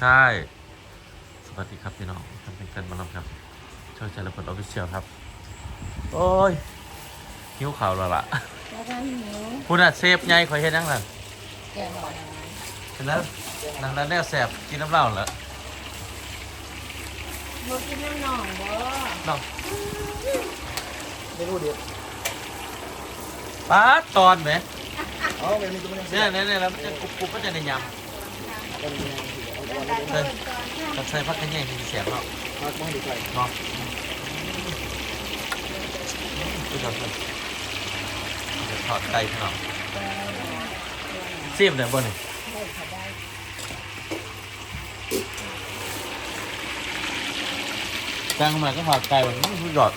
ใช่ สวัสดีครับพี่น้องทำเป็นกันมาลำครับช่วยใจระเบิดออฟฟิเชียลครับ โอ้ยหิวข่าวแล้วล่ะแล้วก็หิวคุณอะเซฟไงคอยเห็นยังล่ะแกงหน่อยเห็นแล้วนางนั้นแนวแสบกินน้ำเหล้าเหรอบ่กินน้ำหนองบ่น้องไม่รู้เด็ดป้าดตอนไหมเอาไปมีตัวนึงเนี่ยเนี่ยเนี่ยแล้วมันจะกรุบกรุบก็จะในยเป็นยัง ไงเอาแล้วตัวก็นี้เปิดก่อนค่ะำกับใส่พักกันแย่มีเสียงเนาะมาบ้างดีใจเนาะดูก่อนครับเดี๋ยวถอดไก่พี่น้องซีมเดี๋ยบนนี่ได้ค่ะได้กลางมาก็ถอดไก่มันไม่สุดยอด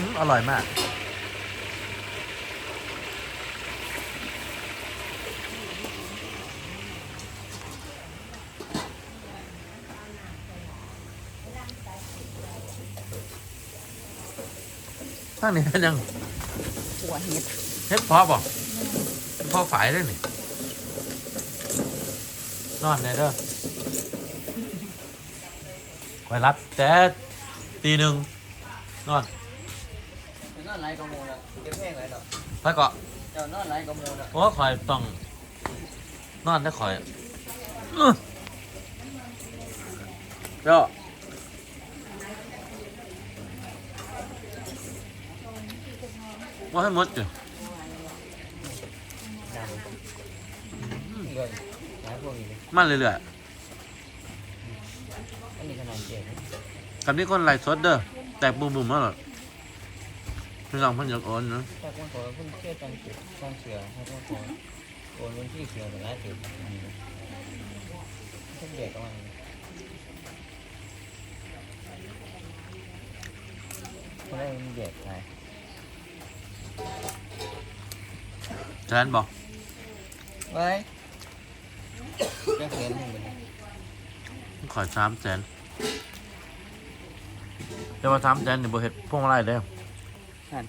อืมอร่อยมากทางนี้เป็นยังหัวเห็ดเฮ็ดพอบ่พอฝายได้นี่นอนเนี่ยเด้อคอยรับแต่ตีหนึ่งนอน นอนไรกระมูลอะเก็บแห้งไรหรอไปเกาะเจ้านอนไรกระมูลอะโอ้คอยต้องนอนได้คอยอื้อเจ้าว่าให้หมดจ้ะนี่เลยหลายพวกนี้เลยมันเรื่อยอันนี้ขนาดเจ็ดๆกับนี้คนไล่สดเด้อแตกบุ่มๆมาหรอ พี่น้องเพันอยากโอนนะแต่คนขอคนเชื่อจังเสือจังเสือให้คนขอโอนวันที่เสือแต่ละจุดเช่นเด็กประมาณนี้เขาได้มีเด็กไงแทนบอกไว้จะเขียนหนึ่งเป็นขอสามแสนเดี๋ยวว่าสามแสนเนี่ยบ่เฮ็ดพวงมาลัยเด้อ นั่น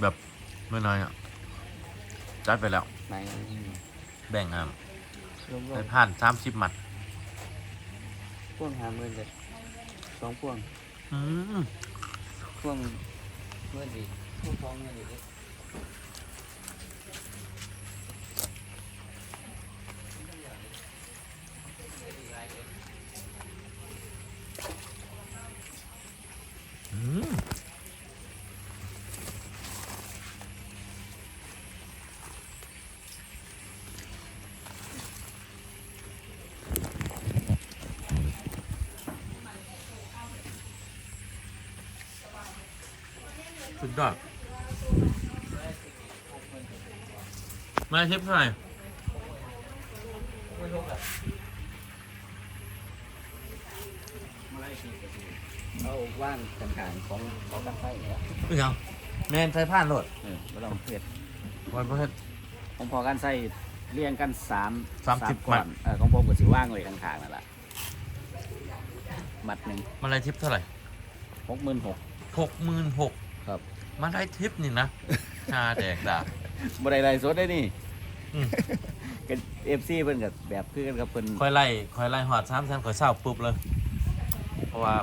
แบบไม่น้อยอะจัดไปแล้ว ไหนแบ่งอะรวมไปผ่านสามสิบมัดๆพ่วงหาเงินเลยสองพ่วงอืมพ่วงเงินดีพ่วงสองเงินดี สุดยอดมาเทปเท่าไหร่เอาว่างต่างๆของของตั้งไฟเนี่ยเป็นยังแมนใช้ผ่านโหลดเออไม่ต้องเพียดวันประเทศ ของพอกันใส่เรียงกันสามสามสิบก่อนมัดเออของผมก็สิว่างไว้ข้างๆนั่นแหละมัดหนึ่งมาลายทิปเท่าไหร่หกหมื่นหกหกหมื่นหกครับ มาลายทิปนี่นะชาแดกดาบบ่ได้ไรสดได้นี่อืม กันเอฟซีเพิ่นกับแบบคือกันกับเพิ่นคอยไล่คอยไล่หอดสามแสนคอยเศร้าปุ๊บเลย เพราะว่า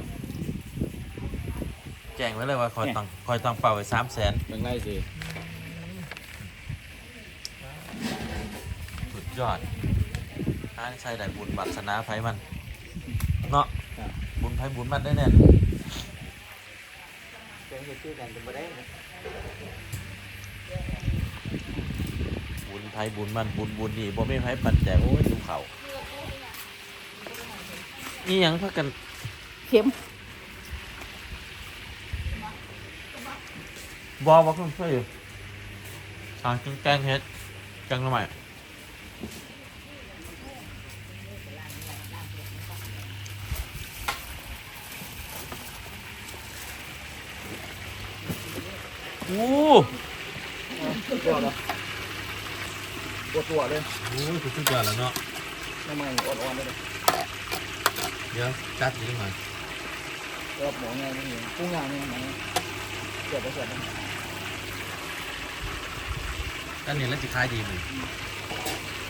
แจ้งไว้เลยว่าคอยต้องคอยต้องเป่าไปสามแสนเบิ่งไล่สิสุดยอดถ้าใช่ได้บุญบัตรสนาไฟมัน เนาะบุญไฟบุญมันได้แน่ เพิ่นเฮ็ดคือกันจะบ่ได้บุญไฟบุญมันบุญบุญนี่บ่ไม่ไฟปันแจกโอ้ยดูเขานี่ยังพักกันเข็มบอบอกต้องช่วยอยู่ทางกินแกงเฮ็ดแกงทำไม อ้ตัวเนาะปวดตัวเลยโหสุดยอดแล้วเนาะน้ำมันอ่อนๆเลยเดี๋ยวจัดนิดหน่อยรอบหมูไงนี่กุ้งย่างนี่ไหนบไม่เสียบด้านนี้แล้วจะคล้ายดีเลย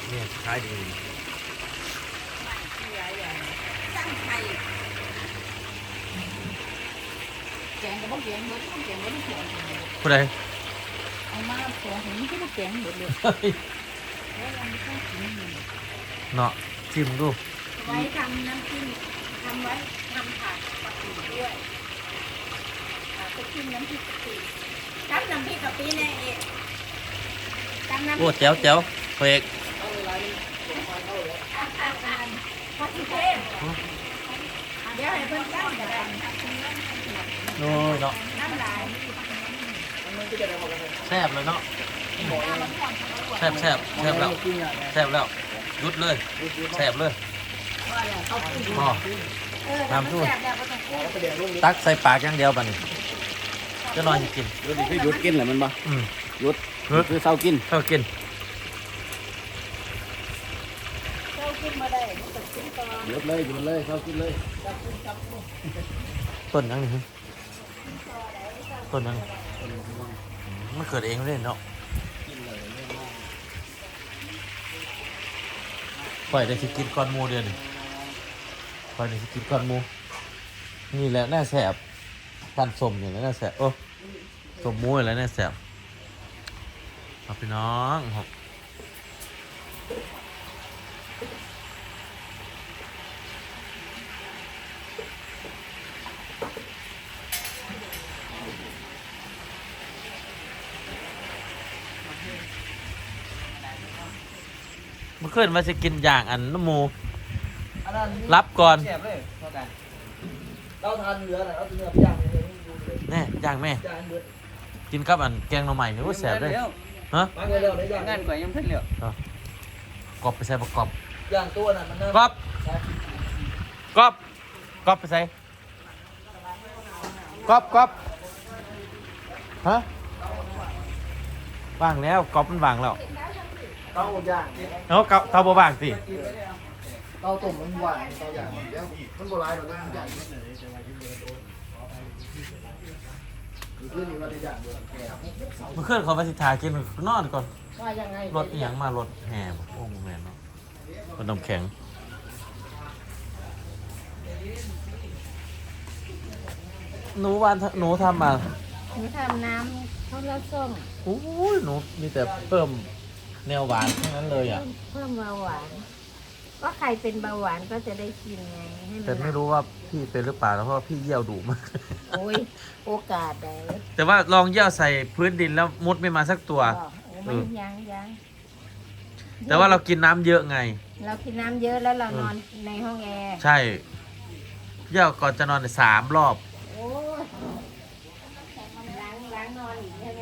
เนี่ยจะคล้ายดี ตั้งไข่ แกงก็บ่แกงเบิดต้องแกงบ่ได้แกงผู้ใดเอามาตัวหินที่บ่แกงหมดเลยเฮ้ยแล้วเราไม่ต้องกินเนาะชิมดูไว้ทำน้ำจิ้มทำไว้ทำผัดกะปิด้วยอ่าไปกินน้ำพริกกะปิทำน้ำพริกกะปิแน่เองทำน้ำพโอ้ริกแจ๋วแจ๋วเฟกผัดเทศเดี๋ยวให้เพิ่นตั้งกระดานโอ้ยเนาะน้ำลายแซ่บเลยเนาะแซ่บแซ่บแซ่บแล้วแซ่บแล้วหยุดเลยแซ่บเลยพอเออถ้ามันแซ่บแล้วก็ต้องกู้ตักใส่ปากอย่างเดียวป่ะนี่จะนอนกินหยุดคือหยุดกินเหรอมันบ่อืมหยุดหยุดคือเศร้ากินเท่ากิน เจ้าขึ้นมาได้มันต้องกินก่อน ห ยุดเลยหยุดเลยเศร้ากินเลยต้นยังนี่ต้นยังมันเกิดเองเลยเนาะปล่อยได้สิกินก้อนหมูเดียวนี่ปล่อยได้สิกินก้อนหมู นี่แหละน่าแสบปันสมอย่างนั้นน่าแสบโอ้สมหมูอะไรน่าแสบเอาพี่น้องครับ เมื่อคืนมาจะกินอย่างอันน้ำหมูรับก่อน แซ่บเลยเท่ากันเราทานเนื้อน่ะเราเนื้อย่างเลยดูเลยแน่ย่างแม่ ย่างเบิดกินกับอันแกงหน่อไม้นี่ว่าแสบเลยฮะมาเร็วๆเลยย่างงานก่อนยังเพิ่นเร็วกรอบไปใส่ประกอบย่างตัวน่ะมันน่ะกรอบกรอบกรอบไปใส่กรอบกรอบฮะว่างแล้วกรอบมันว่างแล้ว เต้าย่างเอาเกาเตาบ่ว่างสิเต้าต้มมันหวานเต้าย่างแล้วมันโบราณหรอกนะย่างคือนี่ว่าได้ย่างเบิดแก่เมื่อคืนเขาไปสิทากินนอนก่อน ว่ายังไงรถอีหยังมารถแห่บ่โอ้โหแม่นเนาะเป็นน้ำแข็ง หนูวานหนูทำมาหนูทำน้ำข้าวราดส้มโอ้ยหนูมีแต่เพิ่ม แนวหวานทั้งนั้นเลยอะ เพิ่มเบาหวาน ก็ใครเป็นเบาหวานก็จะได้กินไงให้มันแต่ไม่รู้ว่าพี่เป็นหรือเปล่าแล้วเพราะว่าพี่เยี่ยวดุมาก โอ้ยโอกาสได้แต่ว่าลองเยี่ยวใส่พื้นดินแล้วมุดไม่มาสักตัวบอกโอ้ไม่ยังยังแต่ว่าเรากินน้ำเยอะไง เรากินน้ำเยอะแล้วเรานอนในห้องแอร์ ใช่ เยี่ยวก่อนจะนอนเนี่ยสามรอบ โอ้ยล้างล้างนอนอีกใช่ไหม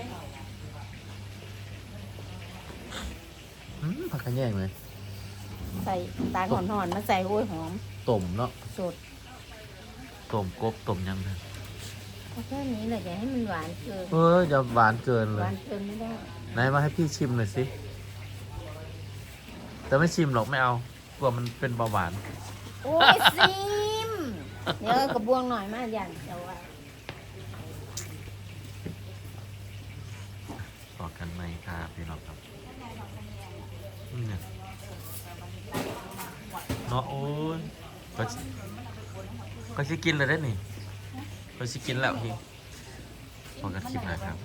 อืม ผักกระแยงเลยใส่ตาหอนหอนๆมาใส่โอ้ยหอมต้มเนาะสดต้มกบต้มยังไงเอาแค่นี้แหละอย่าให้มันหวานเกินเอออย่าหวานเกินหเลวายนเกินไม่ได้ไหนมาให้พี่ชิมหน่อยสิแต่ไม่ชิมหรอกไม่เอากลัวมันเป็นเบาหวาน โอ้ยซิมเดี๋ยวกระบวงหน่อยมายันจะว่าต่อกันไหมครับพี่น้องครับ เนี่ยเนาะโอ้ยก็ก็สิกินเลยได้นี่ก็สิกินแล้วพี่พอกันคลิปหนะครับ